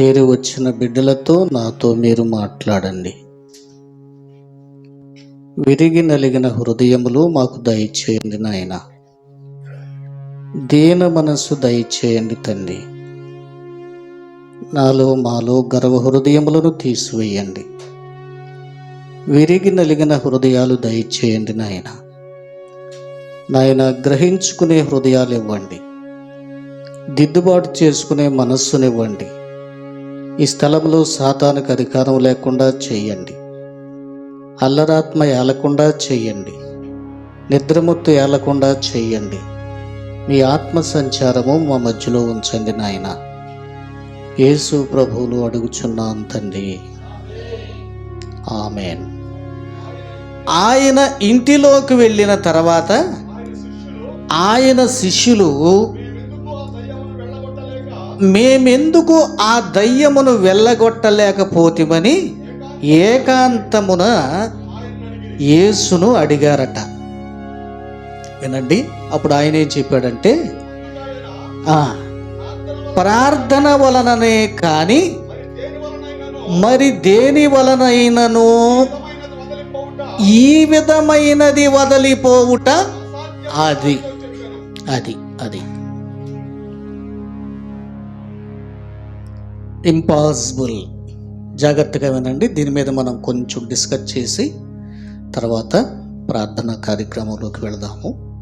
చేరి వచ్చిన బిడ్డలతో నాతో మీరు మాట్లాడండి. విరిగి నలిగిన హృదయములు మాకు దయచేయండి నాయన. దీన మనస్సు దయచేయండి తండ్రి. నాలో మాలో గర్వ హృదయములను తీసివేయండి. విరిగి నలిగిన హృదయాలు దయచేయండి నాయన. నాయన గ్రహించుకునే హృదయాలు ఇవ్వండి. దిద్దుబాటు చేసుకునే మనస్సునివ్వండి. ఈ స్థలంలో సాతానికి అధికారం లేకుండా చేయండి. అల్లరాత్మ ఏలకుండా చేయండి. నిద్రముత్తు ఏలకుండా చేయండి. మీ ఆత్మ సంచారము మా మధ్యలో ఉంచండి నాయన. యేసు ప్రభువులు అడుగుచున్నాం తండ్రి. ఆమెన్. ఆయన ఇంటిలోకి వెళ్ళిన తర్వాత ఆయన శిష్యులు మేమెందుకు ఆ దయ్యమును వెళ్ళగొట్టలేకపోతిమని ఏకాంతమున యేసును అడిగారట. వినండి అప్పుడు ఆయన ఏం చెప్పాడంటే ప్రార్థన వలననే కానీ మరి దేని వలనైనను? ఈ విధమైనది వదిలిపోవుట అది అది అది. ఇంపాసిబుల్ జాగ్రత్తగా వినండి. దీని మీద మనం కొంచెం డిస్కస్ చేసి తర్వాత ప్రార్థన కార్యక్రమంలోకి వెళదాము.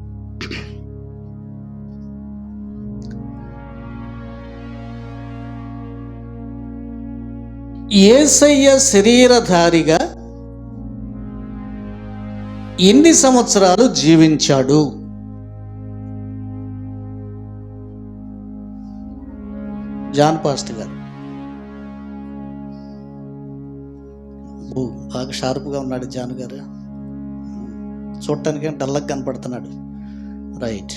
ఏసయ్య శరీరధారిగా ఎన్ని సంవత్సరాలు జీవించాడు? జాన్ పాస్ట్ గారు. ఓ, బాగా షార్ప్గా ఉన్నాడు జాన్ గారు. చూడటానికి డల్లకు కనపడుతున్నాడు. రైట్.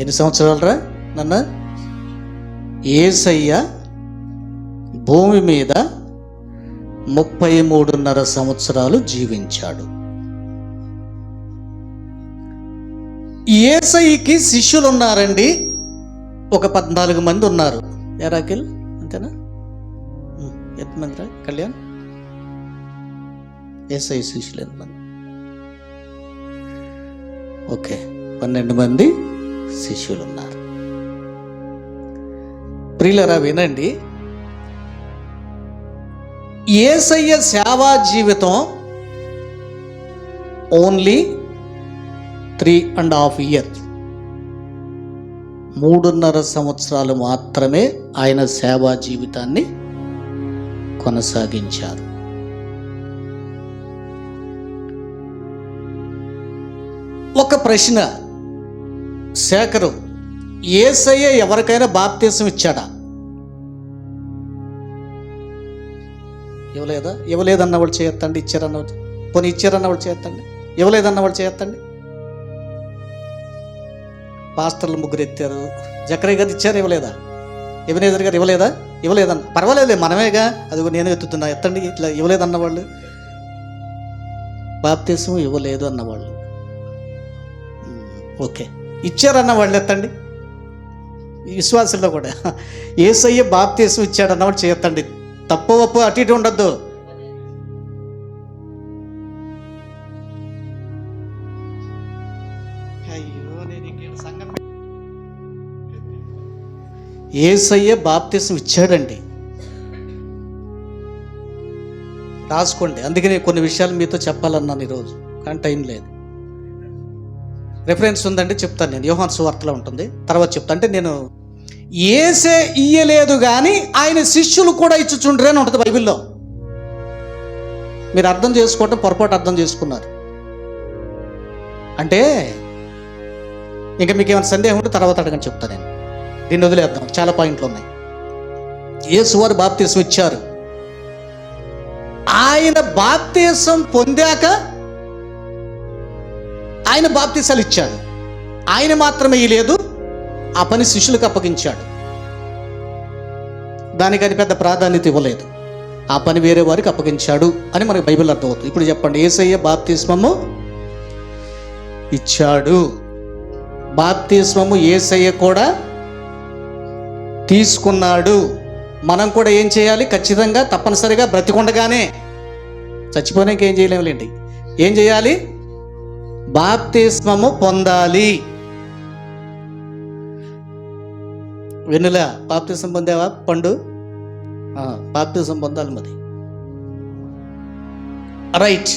ఎన్ని సంవత్సరాలు రా నన్న? ఏసయ్య భూమి మీద ముప్పై మూడున్నర సంవత్సరాలు జీవించాడు. ఏసైకి శిష్యులు ఉన్నారండి ఒక పద్నాలుగు మంది ఉన్నారు. ఎరాకిల్ అంతేనా? ఎంతమంది రా కళ్యాణ్? ఏసై శిష్యులు ఓకే పన్నెండు మంది శిష్యులు ఉన్నారు ప్రియులరా వినండి. ఏసయ్య సేవా జీవితం only three and half year. మూడున్నర సంవత్సరాలు మాత్రమే ఆయన సేవా జీవితాన్ని కొనసాగించారు. ఒక ప్రశ్న. శేఖరు ఏసయ్య ఎవరికైనా బాప్తీసం ఇచ్చాడా? ఇవ్వలేదా? ఇవ్వలేదన్న వాళ్ళు చేయొత్తండి ఇచ్చారన్న వాళ్ళు పోనీ ఇచ్చారన్న వాళ్ళు చేయొత్తండి. ఇవ్వలేదన్న వాళ్ళు చేయొత్తండి. పాస్టర్లు ముగ్గురు ఎత్తారు. జక్రయ్య గారు ఇచ్చారు ఇవ్వలేదా? ఎబినేజర్ గారు ఇవ్వలేదా? ఇవ్వలేదన్న. పర్వాలేదు మనమేగా. అది నేను ఎత్తుతున్నా ఎత్తండి ఇట్లా ఇవ్వలేదన్న వాళ్ళు. బాప్తీసం ఇవ్వలేదు అన్నవాళ్ళు ఓకే. ఇచ్చారన్న వాళ్ళు ఎత్తండి. ఈ విశ్వాసుల్లో కూడా. ఏసయ్య బాప్తీసం ఇచ్చాడన్నవాడు చేయొత్తండి తప్పు ఒప్పు అటు ఇటు ఉండొద్దు. ఏసయ్య బాప్తీసం ఇచ్చాడండి. రాసుకోండి. అందుకనే కొన్ని విషయాలు మీతో చెప్పాలన్నాను ఈరోజు. కానీ టైం లేదు. రెఫరెన్స్ ఉందంటే చెప్తాను నేను. యోహాన్ సువార్తలో ఉంటుంది. తర్వాత చెప్తా. అంటే నేను ఏసే ఇయ్యలేదు కానీ ఆయన శిష్యులు కూడా ఇచ్చుచుండ్రే అని ఉంటుంది బైబిల్లో. మీరు అర్థం చేసుకోవటం పొరపాటు అర్థం చేసుకున్నారు. అంటే ఇంకా మీకు ఏమైనా సందేహం ఉంటే తర్వాత అడగని చెప్తా నేను. దీన్ని వదిలేద్దాం. చాలా పాయింట్లు ఉన్నాయి. యేసువారు బాప్తీసం ఇచ్చారు. ఆయన బాప్తీసం పొందాక ఆయన బాప్తీసాలు ఇచ్చాడు. ఆయన మాత్రమే లేదు ఆ పని శిష్యులకు అప్పగించాడు. దానికి అది పెద్ద ప్రాధాన్యత ఇవ్వలేదు. ఆ పని వేరే వారికి అప్పగించాడు అని మనకి బైబిల్ అర్థమవుతుంది. ఇప్పుడు చెప్పండి ఏసయ్య బాప్తిస్మము ఇచ్చాడు. బాప్తిస్మము ఏసయ్య కూడా తీసుకున్నాడు. మనం కూడా ఏం చేయాలి? ఖచ్చితంగా తప్పనిసరిగా బ్రతికుండగానే. చచ్చిపోయాక ఏం చేయలేములేండి. ఏం చేయాలి? బాప్తిస్మము పొందాలి. వెనుల బాప్తిసం పొందావా? పండు? బాప్తిసం పొందాలి మరి. రైట్.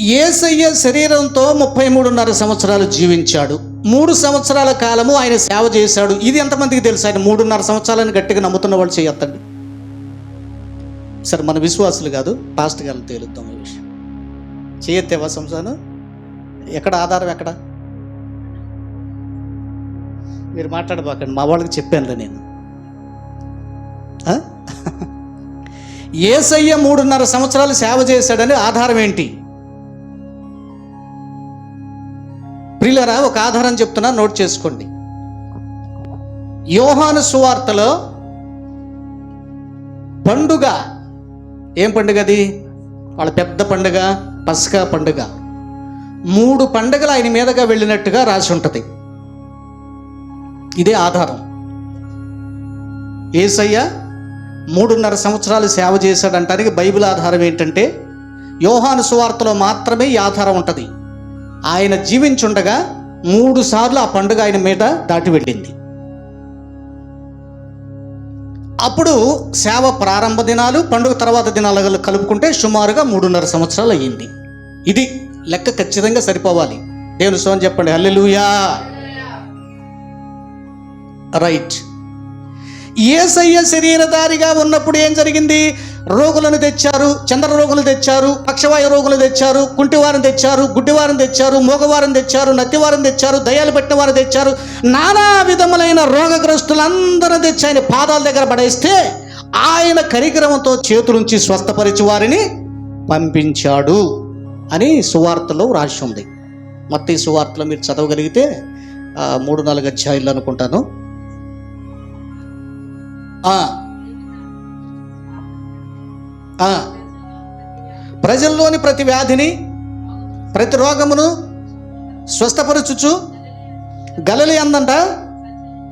ఏసయ్య శరీరంతో ముప్పై మూడున్నర సంవత్సరాలు జీవించాడు. మూడు సంవత్సరాల కాలము ఆయన సేవ చేశాడు. ఇది ఎంతమందికి తెలుసు? ఆయన మూడున్నర సంవత్సరాలని గట్టిగా నమ్ముతున్న వాళ్ళు చేయొద్దండి. సరే మన విశ్వాసులు కాదు పాస్ట్ గారిని తేలుద్దాం ఈ విషయం. చేయొత్తేవా సంసాను ఎక్కడ ఆధారం ఎక్కడ? మీరు మాట్లాడబాకండి మా వాళ్ళకి చెప్పానులే నేను. ఏసయ్య మూడున్నర సంవత్సరాలు సేవ చేశాడని ఆధారం ఏంటి? ప్రిలరా ఒక ఆధారం చెప్తున్నా నోట్ చేసుకోండి. యోహాను సువార్తలో పండుగ ఏం పండుగ అది? వాళ్ళ పెద్ద పండుగ పస్కా పండుగ. మూడు పండుగలు ఆయన మీదగా వెళ్ళినట్టుగా రాసి ఉంటుంది. ఇదే ఆధారం. ఏసయ్య మూడున్నర సంవత్సరాలు సేవ చేశాడంటానికి బైబిల్ ఆధారం ఏంటంటే యోహాను సువార్తలో మాత్రమే ఈ ఆధారం ఉంటుంది. ఆయన జీవించుండగా మూడు సార్లు ఆ పండుగ ఆయన మీద దాటి వెళ్ళింది. అప్పుడు సేవ ప్రారంభ దినాలు పండుగ తర్వాత దినాలు కలుపుకుంటే సుమారుగా మూడున్నర సంవత్సరాలు అయ్యింది. ఇది లెక్క ఖచ్చితంగా సరిపోవాలి. దేవుని స్వామి చెప్పండి. హల్లెలూయా. రైట్. ఏసయ్య శరీరధారిగా ఉన్నప్పుడు ఏం జరిగింది? రోగులను తెచ్చారు చంద్ర రోగులు తెచ్చారు పక్షవాయు రోగులు తెచ్చారు కుంటివారం తెచ్చారు గుడ్డివారం తెచ్చారు మోగవారిని తెచ్చారు నత్తివారం తెచ్చారు దయాలు పెట్టిన వారు తెచ్చారు నానా విధములైన రోగగ్రస్తులందరూ తెచ్చి ఆయన పాదాల దగ్గర పడేస్తే ఆయన కరిగ్రమంతో చేతులుంచి స్వస్థపరిచి వారిని పంపించాడు అని సువార్తలో రాసి ఉంది. మొత్తం సువార్తలో మీరు చదవగలిగితే మూడు నాలుగు అధ్యాయులు అనుకుంటాను. ప్రజల్లోని ప్రతి వ్యాధిని ప్రతి రోగమును స్వస్థపరచుచు గలలి అందంట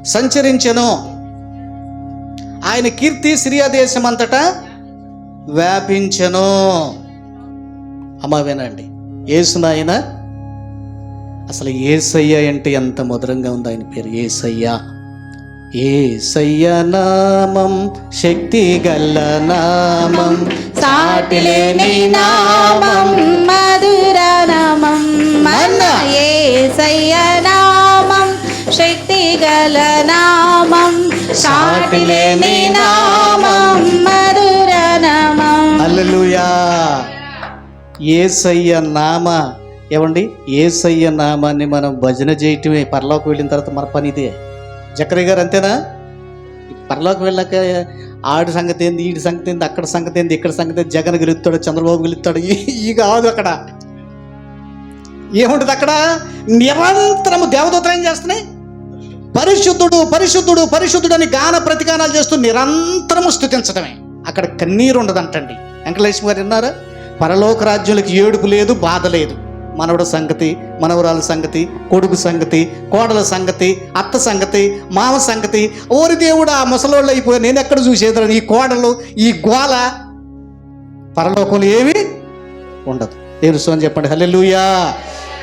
సంచరించెను. ఆయన కీర్తి సిరియా దేశమంతటా వ్యాపించెను. అమ్మ వినండి. ఏసునాయన అసలు ఏసయ్య అంటే ఎంత మధురంగా ఉంది ఆయన పేరు. ఏసయ్య ఏసయ్య నామం శక్తి గల్ల నామం సాటిలేని నామం మధుర నామం మన యేసయ్య నామం శక్తి గల నామం సాటిలేని నామం మధుర నామం. అల్లెలుయా ఏసయ్య నామ ఏమండి? ఏసయ్య నామాన్ని మనం భజన చేయటమే పరలోకి వెళ్ళిన తర్వాత మన పని ఇదే గారు అంతేనా? పరలోకి వెళ్ళాక ఆడి సంగతి ఏంది ఈడి సంగతి ఏంది అక్కడ సంగతి ఏంది ఇక్కడ సంగతి ఏంది జగన్ గెలుస్తాడు చంద్రబాబు గెలుస్తాడు ఈ- ఈ కాదు అక్కడ. ఏముంటుంది అక్కడ? నిరంతరము దేవదూతలు ఏం చేస్తున్నాయి? పరిశుద్ధుడు పరిశుద్ధుడు పరిశుద్ధుడు అని గాన ప్రతిగానాలు చేస్తూ నిరంతరము స్థుతించడమే. అక్కడ కన్నీరు ఉండదంటండి. వెంకటేశ్వర గారు విన్నారా? పరలోక రాజ్యాలకు ఏడుపు లేదు బాధ లేదు. మనవడ సంగతి మనవరాల సంగతి కొడుకు సంగతి కోడల సంగతి అత్త సంగతి మామ సంగతి. ఓరి దేవుడు ఆ ముసలోళ్ళు అయిపోయి నేను ఎక్కడ చూసేదని ఈ కోడలు ఈ గోల పరలోకంలో ఏమి ఉండదు. తెలుసు అని చెప్పండి. హలెలుయా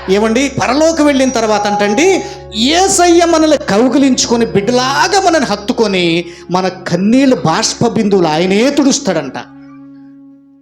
ఏమండి? పరలోకి వెళ్ళిన తర్వాత అంటండి ఏసయ్య మనల్ని కౌగిలించుకొని బిడ్డలాగా మనల్ని హత్తుకొని మన కన్నీళ్ళు బాష్ప బిందువులు ఆయనే తుడుస్తాడంట.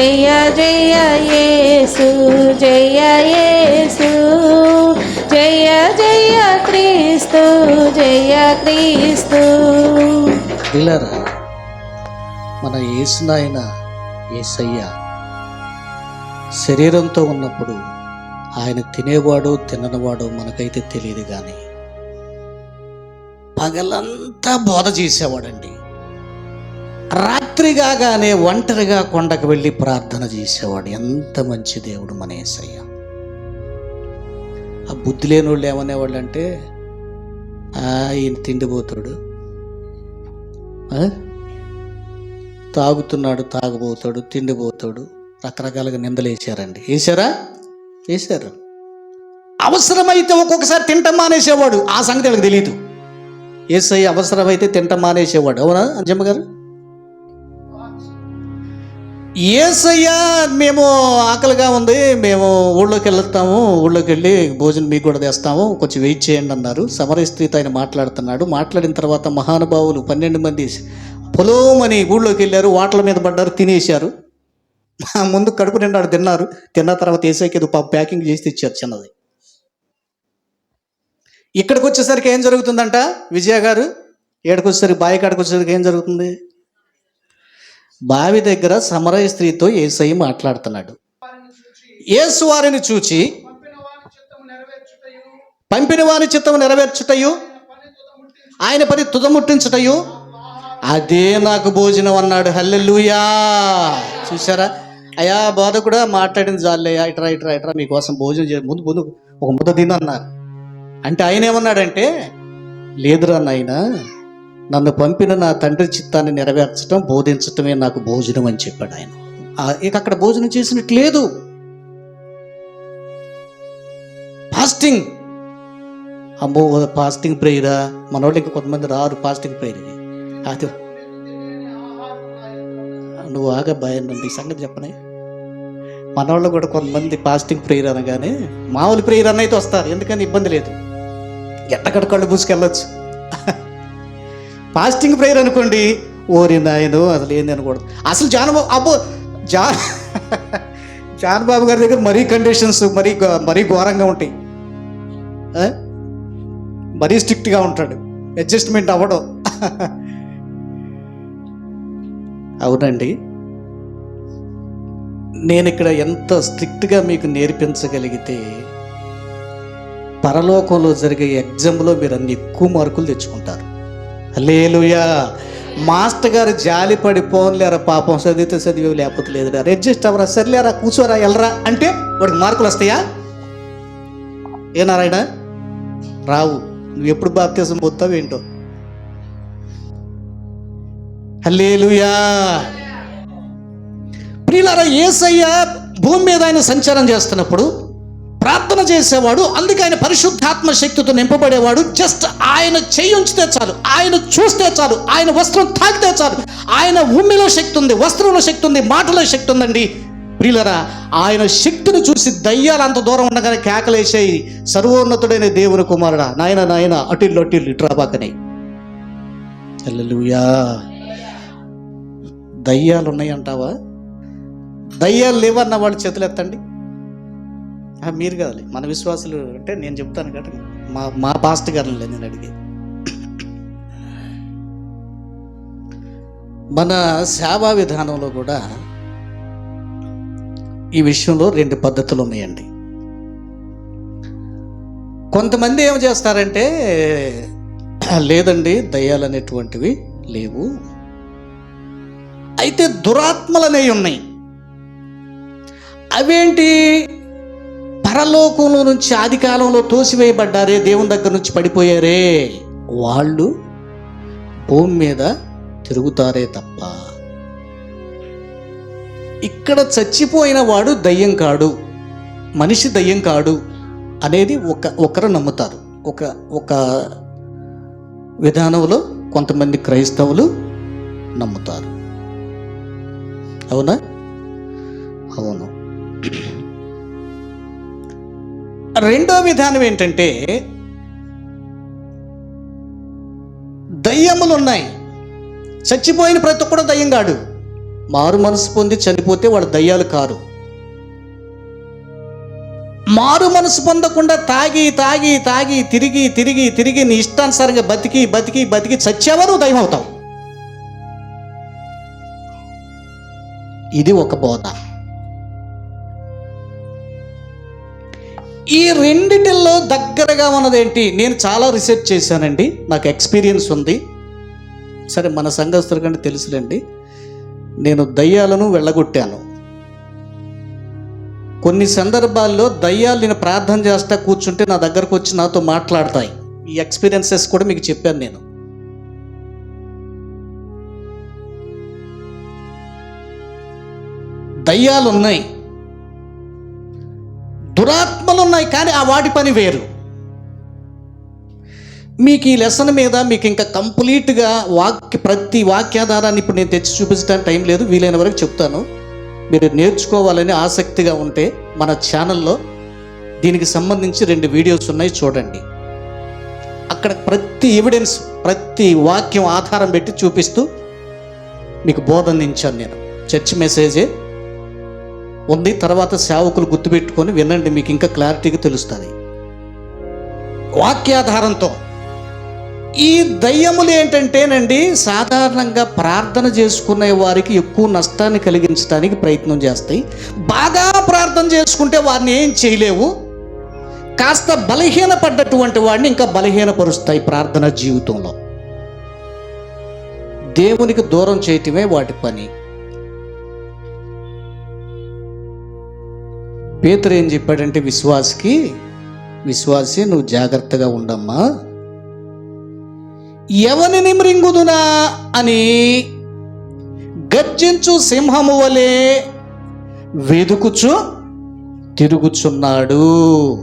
జయ జయ యేసు జయ యేసు. జయ జయ క్రీస్తు జయ క్రీస్తు. పిల్లరా మన యేసునాయన ఏసయ్య శరీరంతో ఉన్నప్పుడు ఆయన తినేవాడు తిననివాడు మనకైతే తెలియదు కానీ పగలంతా బోధ చేసేవాడండి. రాత్రి కాగానే ఒంటరిగా కొండకు వెళ్ళి ప్రార్థన చేసేవాడు. ఎంత మంచి దేవుడు మన యేసయ్య ఆ బుద్ధి లేని వాళ్ళు ఏమనేవాళ్ళు అంటే ఈయన తిండిపోతాడు. తాగుతున్నాడు తాగుబోతాడు తిండిపోతాడు. రకరకాలుగా నిందలు వేసారండి వేసారా వేశారు. అవసరమైతే ఒక్కొక్కసారి తింటం మానేసేవాడు. ఆ సంగతి వాళ్ళకి తెలియదు ఏసై అవసరమైతే తింటం మానేసేవాడు. అవునా అంజమ్మ గారు? ఏసయ్యా మేము ఆకలిగా ఉంది మేము ఊళ్ళోకి వెళ్తాము ఊళ్ళోకి వెళ్ళి భోజనం మీకు కూడా తెస్తాము కొంచెం వెయిట్ చేయండి అన్నారు. సమర స్త్రీతో ఆయన మాట్లాడుతున్నాడు. మాట్లాడిన తర్వాత మహానుభావులు పన్నెండు మంది పొలోమని ఊళ్ళోకి వెళ్ళారు వాటల మీద పడ్డారు తినేశారు. ముందు కడుపు నిండాడు తిన్నారు. తిన్న తర్వాత ఏసైకి ఏదో పాప ప్యాకింగ్ చేసి తెచ్చారు చిన్నది. ఇక్కడికి వచ్చేసరికి ఏం జరుగుతుందంట? విజయ గారు ఏడకి వచ్చేసరికి బావి కాడికి వచ్చేసరికి ఏం జరుగుతుంది? బావి దగ్గర సమరయ స్త్రీతో ఏసై మాట్లాడుతున్నాడు. యేసు వారిని చూచి పంపిన వారి చిత్తము నెరవేర్చుటయు? ఆయన పని తుదముట్టించుటయు? అదే నాకు భోజనం అన్నాడు. హల్లెలూయా. చూసారా అయ్యా బాధ కూడా మాట్లాడింది జాలయ్యా ఇట్రా ఇట్రా ఇట్రా మీకోసం భోజనం చే ముందు ముందు ఒక ముద్ద తినన్నారు అంటే ఆయన ఏమన్నాడంటే లేదురా నాయన నన్ను పంపిన నా తండ్రి చిత్తాన్ని నెరవేర్చడం బోధించటమే నాకు భోజనం అని చెప్పాడు ఆయన. ఇక అక్కడ భోజనం చేసినట్టు లేదు. ఫాస్టింగ్ అమ్మో ఫాస్టింగ్ ప్రేయరా మన వాళ్ళు ఇంకా కొంతమంది రారు ఫాస్టింగ్ ప్రేయర్కి అది నువ్వు ఆగా భయం ఈ సంగతి చెప్పనే. మన వాళ్ళు కూడా కొంతమంది ఫాస్టింగ్ ప్రేయర్ అనగానే మామూలు ప్రేయర్ అన్న అయితే వస్తారు ఎందుకని ఇబ్బంది లేదు. ఎట్టకడ కళ్ళు పూసుకెళ్ళొచ్చు ఫాస్టింగ్ ప్రేయర్ అనుకోండి ఓరి నాయను అసలు ఏంది అనకూడదు అసలు జానబాబు అబ్బో జా జానబాబు గారి దగ్గర మరీ కండిషన్స్ మరీ మరీ ఘోరంగా ఉంటాయి. మరీ స్ట్రిక్ట్గా ఉంటాడు. అడ్జస్ట్మెంట్ అవ్వడం. అవునండి. నేను ఇక్కడ ఎంత స్ట్రిక్ట్గా మీకు నేర్పించగలిగితే పరలోకంలో జరిగే ఎగ్జామ్లో మీరు అన్ని ఎక్కువ మార్కులు తెచ్చుకుంటారు. లేలుయా మాస్టర్ గారు జాలి పడి పోన్లేరా పాపం చదివితే చదివి లేకపోతే లేదురా. అడ్జస్ట్ అవ్వరా సర్లేరా కూర్చోరా వెళ్ళరా అంటే వాడికి మార్కులు వస్తాయా? ఏ నారాయణ? రావు నువ్వు ఎప్పుడు బాప్తీసం పోతావు ఏంటో? హల్లేలుయా. ప్రియులారా ఏసయ్య భూమి మీద ఆయన సంచారం చేస్తున్నప్పుడు ప్రార్థన చేసేవాడు అందుకే ఆయన పరిశుద్ధాత్మ శక్తితో నింపబడేవాడు. జస్ట్ ఆయన చెయ్యి ఉంచితే చాలు ఆయన చూస్తే చాలు ఆయన వస్త్రం తాకితే చాలు. ఆయన ఉమ్మిలో శక్తి ఉంది వస్త్రంలో శక్తి ఉంది మాటలో శక్తి ఉందండి. ప్రియులరా ఆయన శక్తిని చూసి దయ్యాలు అంత దూరం ఉండగానే కేకలేసేయి. సర్వోన్నతుడైన దేవుని కుమారుడా నాయన నాయన అటిల్లు అటిల్లు ఇట్రాబాకనే హల్లెలూయా. దయ్యాలు ఉన్నాయంటావా దయ్యాలు లేవన్న వాళ్ళు చేతులు ఎత్తండి. మీరు కాదు మన విశ్వాసులు అంటే నేను చెప్తాను కదా మా మా పాస్ట్ గారిని లేదు నేను అడిగేది మన సేవా విధానంలో కూడా ఈ విషయంలో రెండు పద్ధతులు ఉన్నాయండి. కొంతమంది ఏం చేస్తారంటే లేదండి దయ్యాలు అనేటువంటివి లేవు. అయితే దురాత్మలు అనేవి ఉన్నాయి. అవేంటి? పరలోకంలో నుంచి ఆదికాలంలో తోసివేయబడ్డారే దేవుని దగ్గర నుంచి పడిపోయారే. వాళ్ళు భూమి మీద తిరుగుతారే తప్ప. ఇక్కడ చచ్చిపోయిన వాడు దయ్యం కాడు మనిషి దయ్యం కాడు అనేది ఒక ఒకరు నమ్ముతారు. ఒక ఒక విధానంలో కొంతమంది క్రైస్తవులు నమ్ముతారు. అవునా? అవును. రెండో విధానం ఏంటంటే దయ్యములు ఉన్నాయి చచ్చిపోయిన ప్రతి ఒక్కడు దయ్యం కాడు. మారు మనసు పొంది చనిపోతే వాళ్ళు దయ్యాలు కారు. మారు మనసు పొందకుండా తాగి తాగి తాగి తిరిగి తిరిగి తిరిగి నీ ఇష్టానుసారంగా బతికి బతికి బతికి చచ్చేవారు దయ్యం అవుతావు ఇది ఒక బోధ. ఈ రెండిటిల్లో దగ్గరగా ఉన్నదేంటి? నేను చాలా రీసెర్చ్ చేశానండి. నాకు ఎక్స్పీరియన్స్ ఉంది. సరే మన సంఘస్థుల కంటే తెలుసులేండి. నేను దయ్యాలను వెళ్ళగొట్టాను. కొన్ని సందర్భాల్లో దయ్యాలు నేను ప్రార్థన చేస్తా కూర్చుంటే నా దగ్గరకు వచ్చి నాతో మాట్లాడతాయి. ఈ ఎక్స్పీరియన్సెస్ కూడా మీకు చెప్పాను నేను. దయ్యాలు ఉన్నాయి దురాత్మలు ఉన్నాయి కానీ ఆ వాటి పని వేరు. మీకు ఈ లెసన్ మీద మీకు ఇంకా కంప్లీట్గా వాక్య ప్రతి వాక్యాధారాన్ని ఇప్పుడు నేను తెచ్చి చూపించడానికి టైం లేదు వీలైన వరకు చెప్తాను. మీరు నేర్చుకోవాలని ఆసక్తిగా ఉంటే మన ఛానల్లో దీనికి సంబంధించి రెండు వీడియోస్ ఉన్నాయి చూడండి. అక్కడ ప్రతి ఎవిడెన్స్ ప్రతి వాక్యం ఆధారం పెట్టి చూపిస్తూ మీకు బోధనించాను నేను. చర్చ్ మెసేజే ఉంది. తర్వాత సేవకులు గుర్తుపెట్టుకొని వినండి మీకు ఇంకా క్లారిటీగా తెలుస్తుంది. వాక్యాధారంతో. ఈ దయ్యములు ఏంటంటేనండి సాధారణంగా ప్రార్థన చేసుకునే వారికి ఎక్కువ నష్టాన్ని కలిగించడానికి ప్రయత్నం చేస్తాయి. బాగా ప్రార్థన చేసుకుంటే వారిని ఏం చేయలేవు. కాస్త బలహీనపడ్డటువంటి వాడిని ఇంకా బలహీనపరుస్తాయి ప్రార్థన జీవితంలో. దేవునికి దూరం చేయటమే వాటి పని. పేతురు ఏం చెప్పాడంటే విశ్వాసికి విశ్వాసి నువ్వు జాగ్రత్తగా ఉండమ్మా. ఎవరిని మృంగుదునా? అని గర్జించు సింహము వలె వెదుకుచు తిరుగుచున్నాడు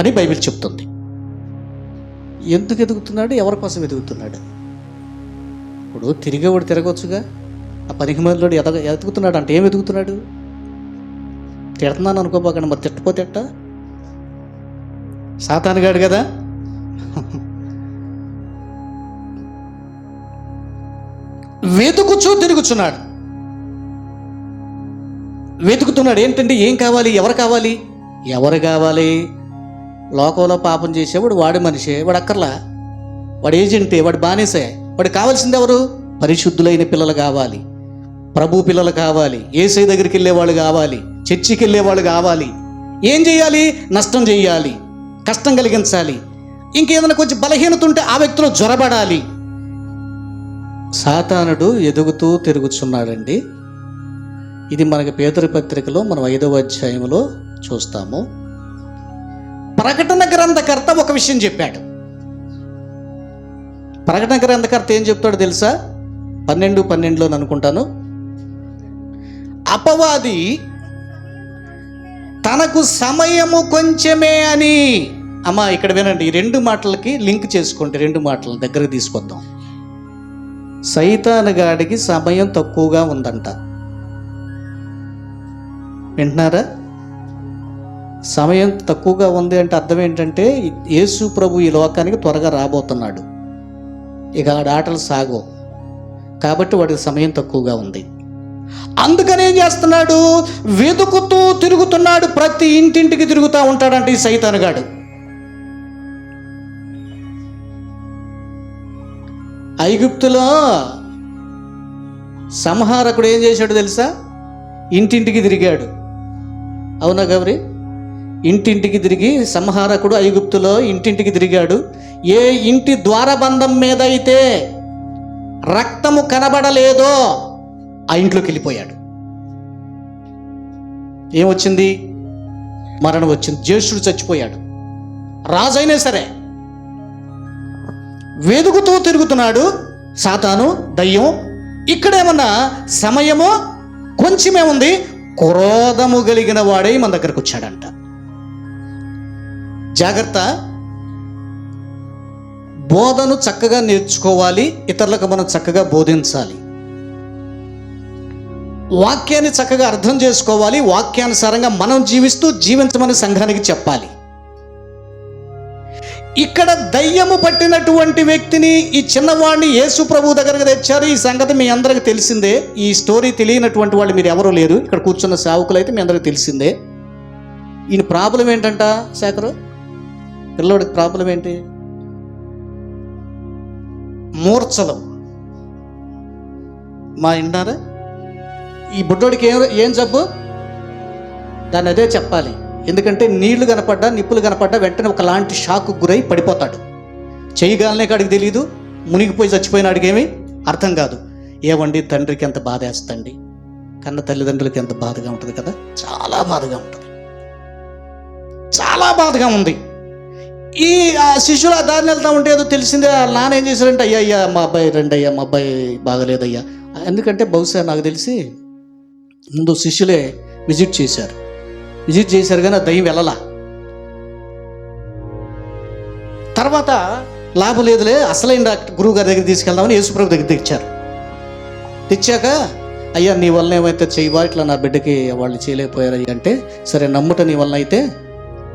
అని బైబిల్ చెప్తుంది. ఎందుకు ఎదుగుతున్నాడు? ఎవరి కోసం ఎదుగుతున్నాడు? ఇప్పుడు తిరిగేవాడు తిరగవచ్చుగా ఆ పనికి మందిలో ఎదగ ఎదుగుతున్నాడు అంటే ఏం ఎదుగుతున్నాడు? తిడుతున్నాను అనుకోపోకండి మరి తిట్టపోతే ఎట్ట? సాతానుగాడు కదా. వెతుకుచూ తిరుగుచున్నాడు. వెతుకుతున్నాడు ఏంటంటే ఏం కావాలి ఎవరు కావాలి? ఎవరు కావాలి? లోకంలో పాపం చేసేవాడు వాడి మనిషే వాడు అక్కర్లా? వాడు ఏజెంటే వాడు బానేసే వాడు కావాల్సింది ఎవరు? పరిశుద్ధులైన పిల్లలు కావాలి. ప్రభు పిల్లలు కావాలి ఏసై దగ్గరికి వెళ్ళేవాళ్ళు కావాలి. చర్చికి వెళ్ళేవాళ్ళు కావాలి. ఏం చేయాలి? నష్టం చేయాలి. కష్టం కలిగించాలి. ఇంకేదైనా కొంచెం బలహీనత ఉంటే ఆ వ్యక్తిలో జ్వరబడాలి సాతానుడు ఎదుగుతూ తిరుగుచున్నాడండి. ఇది మనకి పేదరి పత్రికలో మనం ఐదవ అధ్యాయంలో చూస్తాము. ప్రకటన గ్రంథకర్త ఒక విషయం చెప్పాడు. ప్రకటన గ్రంథకర్త ఏం చెప్తాడో తెలుసా? పన్నెండు పన్నెండులో అనుకుంటాను. అపవాది తనకు సమయము కొంచెమే అని. అమ్మ ఇక్కడ వినండి ఈ రెండు మాటలకి లింక్ చేసుకోండి రెండు మాటలు దగ్గర తీసుకొద్దాం. సైతానుగాడికి సమయం తక్కువగా ఉందంట. వింటున్నారా? సమయం తక్కువగా ఉంది అంటే అర్థం ఏంటంటే యేసు ప్రభు ఈ లోకానికి త్వరగా రాబోతున్నాడు. ఇక ఆడ ఆటలు సాగో కాబట్టి వాడికి సమయం తక్కువగా ఉంది. అందుకని ఏం చేస్తున్నాడు? వెతుకుతూ తిరుగుతున్నాడు. ప్రతి ఇంటింటికి తిరుగుతూ ఉంటాడంటే ఈ సైతానుగాడు ఐగుప్తులో సంహారకుడు ఏం చేశాడు తెలుసా? ఇంటింటికి తిరిగాడు. అవునా గౌరీ? ఇంటింటికి తిరిగి సంహారకుడు ఐగుప్తులో ఇంటింటికి తిరిగాడు. ఏ ఇంటి ద్వారబంధం మీద అయితే రక్తము కనబడలేదో ఆ ఇంట్లోకి వెళ్ళిపోయాడు. ఏమొచ్చింది మరణం వచ్చింది. జ్యేష్ఠుడు చచ్చిపోయాడు. రాజైనా సరే వెదుగుతూ తిరుగుతున్నాడు. సాతాను దయ్యం ఇక్కడేమన్నా సమయము కొంచెమే ఉంది క్రోధము కలిగిన వాడే మన దగ్గరకు వచ్చాడంట. జాగ్రత్త. బోధను చక్కగా నేర్చుకోవాలి. ఇతరులకు మనం చక్కగా బోధించాలి. వాక్యాన్ని చక్కగా అర్థం చేసుకోవాలి. వాక్యానుసారంగా మనం జీవిస్తూ జీవించమని సంఘానికి చెప్పాలి. ఇక్కడ దయ్యము పట్టినటువంటి వ్యక్తిని ఈ చిన్నవాడిని యేసు ప్రభు దగ్గరకు తెచ్చారు. ఈ సంగతి మీ అందరికి తెలిసిందే. ఈ స్టోరీ తెలియనటువంటి వాళ్ళు మీరు ఎవరూ లేరు. ఇక్కడ కూర్చున్న సేవకులు అయితే మీ అందరికి తెలిసిందే. ఈయన ప్రాబ్లం ఏంటంట శేఖరు? పిల్లోడికి ప్రాబ్లం ఏంటి? మూర్ఛలు. మా వింటారా ఈ బుడ్డోడికి ఏం ఏం జబ్బు? దాన్ని అదే చెప్పాలి. ఎందుకంటే నీళ్ళు కనపడ్డా నిప్పులు కనపడ్డా వెంటనే ఒకలాంటి షాక్ గురై పడిపోతాడు. చేయగాలనే కాడికి తెలియదు మునిగిపోయి చచ్చిపోయినాడికేమీ అర్థం కాదు. ఏవండి తండ్రికి ఎంత బాధ వేస్తండి. కన్న తల్లిదండ్రులకి ఎంత బాధగా ఉంటుంది కదా? చాలా బాధగా ఉంటుంది. చాలా బాధగా ఉంది. ఈ ఆ శిష్యులు ఆ దారిని వెళ్తా ఉంటే ఏదో తెలిసిందే నాన్న ఏం చేశారంటే అయ్యా అయ్యా మా అబ్బాయి రండి అయ్యా మా అబ్బాయి బాగలేదయ్యా. ఎందుకంటే బహుశా నాకు తెలిసి ముందు శిష్యులే విజిట్ చేశారు. విజిట్ చేశారు కానీ ఆ దయ్యం వెళ్ళలా. తర్వాత లాభం లేదులే అసలైన డాక్టర్ గురువు గారి దగ్గర తీసుకెళ్దామని యేసుప్రభు దగ్గర తెచ్చారు. తెచ్చాక అయ్యా నీ వల్ల ఏమైతే చేయవా ఇట్లా నా బిడ్డకి వాళ్ళు చేయలేకపోయారు అంటే సరే నమ్ముట నీ వలన అయితే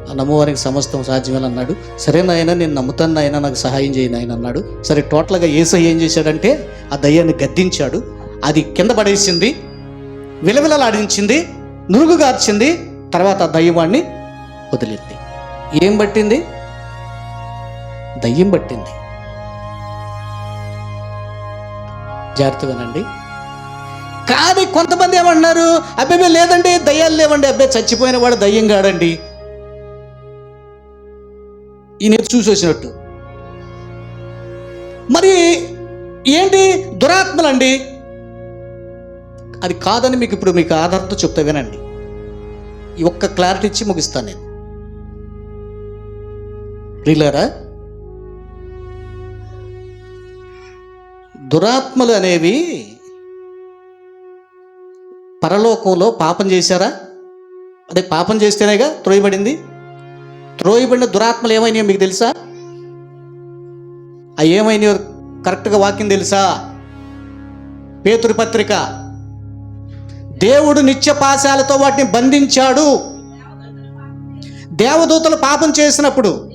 ఆ నమ్మవారికి సమస్తం సాధ్యమేలా అన్నాడు సరే నాయన నేను నమ్ముతాను నాయన నాకు సహాయం చేయను ఆయన అన్నాడు. సరే టోటల్గా ఏసై ఏం చేశాడంటే ఆ దయ్యాన్ని గద్దించాడు. అది కింద పడేసింది. విలవిలలాడించింది నురుగు గార్చింది తర్వాత దయ్యవాణ్ణి వదిలింది. ఏం పట్టింది? దయ్యం పట్టింది. జాగ్రత్తగానండి కానీ కొంతమంది ఏమన్నారు? అబ్బాయి లేదండి దయ్యాలు లేవండి. అబ్బాయి చచ్చిపోయిన వాడు దయ్యం కాడండి. ఈయన చూసి వచ్చినట్టు. మరి ఏంటి? దురాత్మలండి. అది కాదని మీకు ఇప్పుడు మీకు ఆధారంతో చెప్తా వినండి. ఈ ఒక్క క్లారిటీ ఇచ్చి ముగిస్తాను నేను. రీలరా దురాత్మలు అనేవి పరలోకంలో పాపం చేశారా? అదే పాపం చేస్తేనేగా త్రోయబడింది. త్రోయబడిన దురాత్మలు ఏమైనాయో మీకు తెలుసా? అవి ఏమైనాయో కరెక్ట్గా వాక్యం తెలుసా? పేతురి పత్రిక దేవుడు నిత్య పాశాలతో వాటిని బంధించాడు. దేవదూతలు పాపం చేసినప్పుడు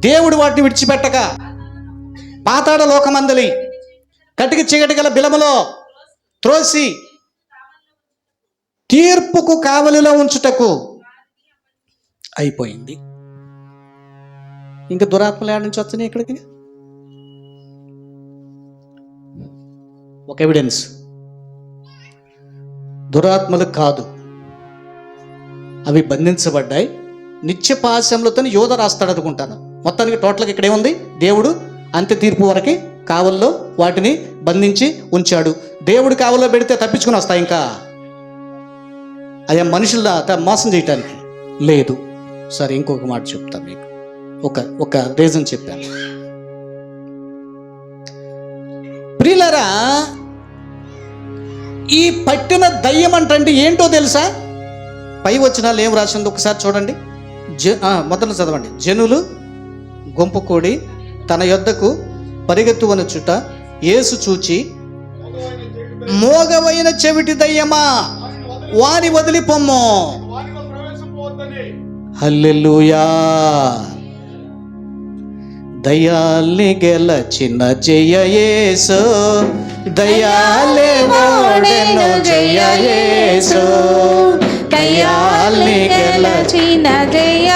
దేవుడు వాటిని విడిచిపెట్టక పాతాడ లోకమందలి కటికి చీకటి గల బిలములో త్రోసి తీర్పుకు కావలిలో ఉంచుటకు అయిపోయింది. ఇంకా దురాత్మలు ఏడ నుంచి వస్తున్నాయి ఇక్కడికి? ఒక ఎవిడెన్స్ దురాత్మలు కాదు. అవి బంధించబడ్డాయి. నిత్య యోధ రాస్తాడు అనుకుంటాను. మొత్తానికి టోటల్గా ఇక్కడ ఏముంది? దేవుడు అంత్య తీర్పు వరకు కావల్లో వాటిని బంధించి ఉంచాడు. దేవుడు కావల్లో పెడితే తప్పించుకుని వస్తాయి ఇంకా. అయ్యా మనుషుల మోసం చేయటానికి లేదు. సరే ఇంకొక మాట చెప్తాను మీకు. ఒక ఒక రీజన్ చెప్పాను. ప్రియులరా ఈ పట్టిన దయ్యం అంటే ఏంటో తెలుసా? పై వచనాలు ఏం రాసిందో ఒకసారి చూడండి. జ మొదలు చదవండి. జనులు గుంపు కూడి తన యొద్దకు పరిగెత్తువనుచుట యేసు చూచి మోగవైన చెవిటి దయ్యమా వాని వదిలి పొమ్ము వారిలో ప్రవేశింపవద్దని హల్లెలూయా. దయాల్ని గెలచిన జయ యేసు. దయాలే ఓడెను జయయేసు దయాల్ని గెల గెలచిన జయ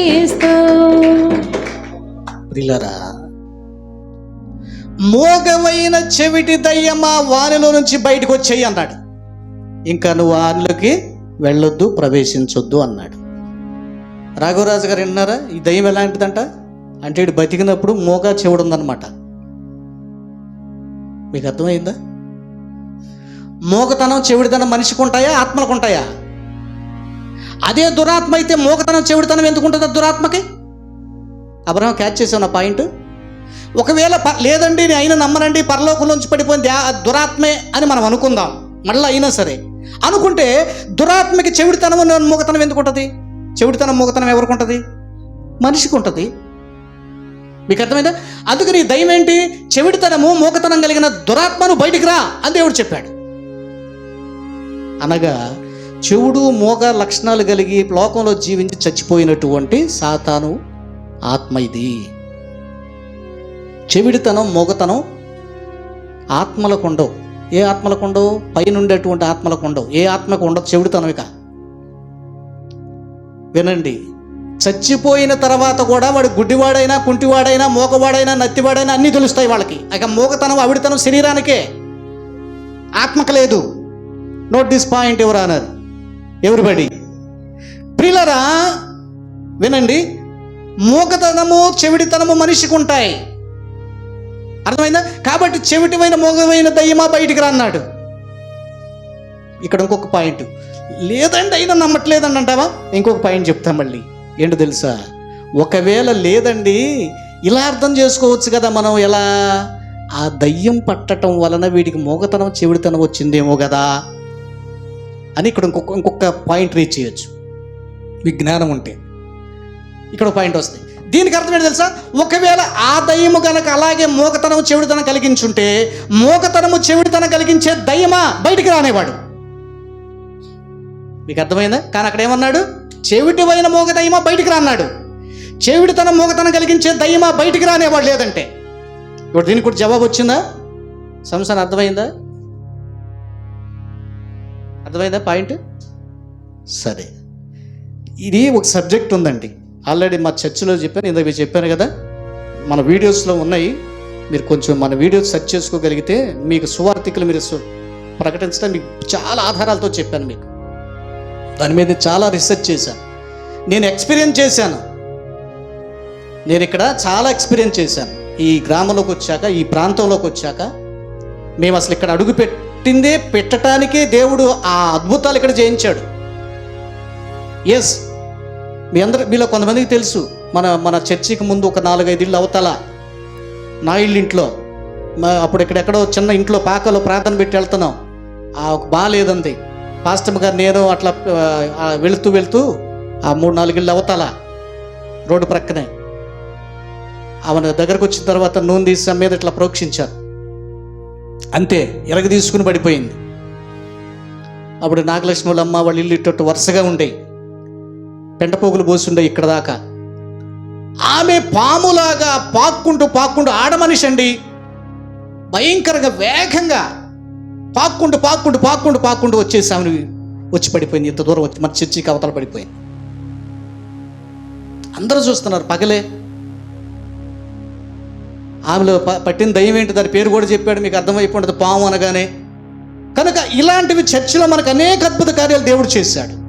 క్రీస్తు ప్రిలరా మోగవైన చెవిటి దయ్యమా వానిలో నుంచి బయటకు వచ్చేయి అన్నాడు. ఇంకా నువ్వు వారిలోకి వెళ్ళొద్దు ప్రవేశించొద్దు అన్నాడు. రాఘవరాజు గారు విన్నారా? ఈ దయ్యం ఎలాంటిదంట? అంటే ఇటు బతికినప్పుడు మోగా చెవుడు ఉందన్నమాట. మీకు అర్థమైందా? మోగతనం చెవిడితనం మనిషికి ఉంటాయా? ఆత్మలకు ఉంటాయా? అదే దురాత్మ అయితే మోగతనం చెవిడితనం ఎందుకు ఉంటుంది దురాత్మకి? అబ్రహం క్యాచ్ చేసావు నా పాయింట్ ఒకవేళ ప లేదండి నేను అయినా నమ్మనండి పరలోకంలోంచి పడిపోయింది ఆ దురాత్మే అని మనం అనుకుందాం. మళ్ళీ అయినా సరే. అనుకుంటే దురాత్మకి చెవిడితనం మూగతనం ఎందుకు ఉంటుంది చెవిడితనం మూగతనం ఎవరికి ఉంటుంది మనిషికి ఉంటుంది మీకు అర్థమైందా? అందుకని నీ దయమేంటి ఏంటి? చెవిడితనము మూగతనం కలిగిన దురాత్మను బయటికి రా అని దేవుడు చెప్పాడు. అనగా చెవుడు మోగ లక్షణాలు కలిగి లోకంలో జీవించి చచ్చిపోయినటువంటి సాతాను ఆత్మ ఇది. చెవిడితనం మోగతనం ఆత్మలకు ఉండవు. ఏ ఆత్మలకు ఉండవు? పైన ఉండేటువంటి ఆత్మలకు ఉండవు. ఏ ఆత్మకు ఉండదు? చెవిడితనం ఇక. వినండి. చచ్చిపోయిన తర్వాత కూడా వాడు గుడ్డివాడైనా కుంటివాడైనా మోకవాడైనా నత్తివాడైనా అన్నీ తెలుస్తాయి వాళ్ళకి. ఇక మోగతనం అవిడితనం శరీరానికే. ఆత్మకు లేదు. నోట్ దిస్ పాయింట్ ఎవరు అన్నారు ఎవరిబడి ప్రిలరా వినండి. మూగతనము చెవిడితనము మనిషికి ఉంటాయి అర్థమైందా? కాబట్టి చెవిటివైన మూగమైన దయ్యమా బయటికి రా అన్నాడు ఇక్కడ ఇంకొక పాయింట్. లేదండి అయినా నమ్మట్లేదండి అంటావా? ఇంకొక పాయింట్ చెప్తా మళ్ళీ. ఏంటో తెలుసా? ఒకవేళ లేదండి ఇలా అర్థం చేసుకోవచ్చు కదా మనం ఎలా? ఆ దయ్యం పట్టటం వలన వీడికి మూగతనం చెవిడితనం వచ్చిందేమో కదా. అని ఇక్కడ ఇంకొక ఇంకొక పాయింట్ రీచ్ చేయొచ్చు. మీకు జ్ఞానం ఉంటే. ఇక్కడ పాయింట్ వస్తుంది. దీనికి అర్థం ఏంటి తెలుసా? ఒకవేళ ఆ దయ్యము కనుక అలాగే మూకతనము చెవిడితనం కలిగించుంటే మూకతనము చెవిడితనం కలిగించే దయ్యమా? బయటికి రానేవాడు. మీకు అర్థమైందా? కానీ అక్కడ ఏమన్నాడు? చెవిటివైన మోగ దయ్యమా? బయటికి రాన్నాడు. చెవిడితనం మోగతనం కలిగించే దయ్యమా? బయటికి రానేవాడు లేదంటే. ఇప్పుడు దీనికి కూడా జవాబు వచ్చిందా? సంసారం అర్థమైందా? అర్థమైందా పాయింట్? సరే. ఇది ఒక సబ్జెక్ట్ ఉందండి. ఆల్రెడీ మా చర్చిలో చెప్పాను ఇందాక మీరు చెప్పాను కదా. మన వీడియోస్లో ఉన్నాయి. మీరు కొంచెం మన వీడియోస్ సెర్చ్ చేసుకోగలిగితే మీకు సువార్థికలు మీరు ప్రకటించడం మీకు చాలా ఆధారాలతో చెప్పాను మీకు. దాని మీద చాలా రీసెర్చ్ చేశాను. నేను ఎక్స్పీరియన్స్ చేశాను. నేను ఇక్కడ చాలా ఎక్స్పీరియన్స్ చేశాను. ఈ గ్రామంలోకి వచ్చాక ఈ ప్రాంతంలోకి వచ్చాక మేము అసలు ఇక్కడ అడుగుపెట్టి పెట్టిందే పెట్టడానికే దేవుడు ఆ అద్భుతాలు ఇక్కడ చేయించాడు ఎస్ మీ అందరు మీలో కొంతమందికి తెలుసు మన మన చర్చికి ముందు ఒక నాలుగైదు ఇళ్ళు అవతల నా ఇల్లు ఇంట్లో అప్పుడు ఇక్కడెక్కడో చిన్న ఇంట్లో పాకలో ప్రార్థన పెట్టి వెళ్తున్నాం. ఆ ఒక బాగాలేదంది పాస్టమ్ గారు నేను అట్లా వెళుతూ వెళుతూ ఆ మూడు నాలుగు ఇళ్ళు అవతల రోడ్డు ప్రక్కనే ఆమె దగ్గరకు వచ్చిన తర్వాత నూనె తీసి మీద ఇట్లా ప్రోక్షించారు. అంతే ఎరగ తీసుకుని పడిపోయింది. అప్పుడు నాగలక్ష్మి వాళ్ళ అమ్మ ఇల్లు ఇట్టు వరుసగా ఉండేవి పెంటపోగులు పోసుండే ఇక్కడ దాకా. ఆమె పాములాగా పాక్కుంటూ పాక్కుంటూ ఆడమనిషి అండి. భయంకరంగా వేగంగా పాక్కుంటూ పాక్కుంటూ పాక్కుంటూ పాక్కుంటూ వచ్చేసి ఆమెను వచ్చి పడిపోయింది. ఇంత దూరం వచ్చి మన చర్చికి అవతల పడిపోయింది. అందరూ చూస్తున్నారు పగలే. ఆమెలో పట్టిన దయ్యం ఏంటి? దాని పేరు కూడా చెప్పాడు మీకు అర్థమైపోతుంది పాము అనగానే. కనుక ఇలాంటివి చర్చిలో మనకు అనేక అద్భుత కార్యాలు దేవుడు చేశాడు.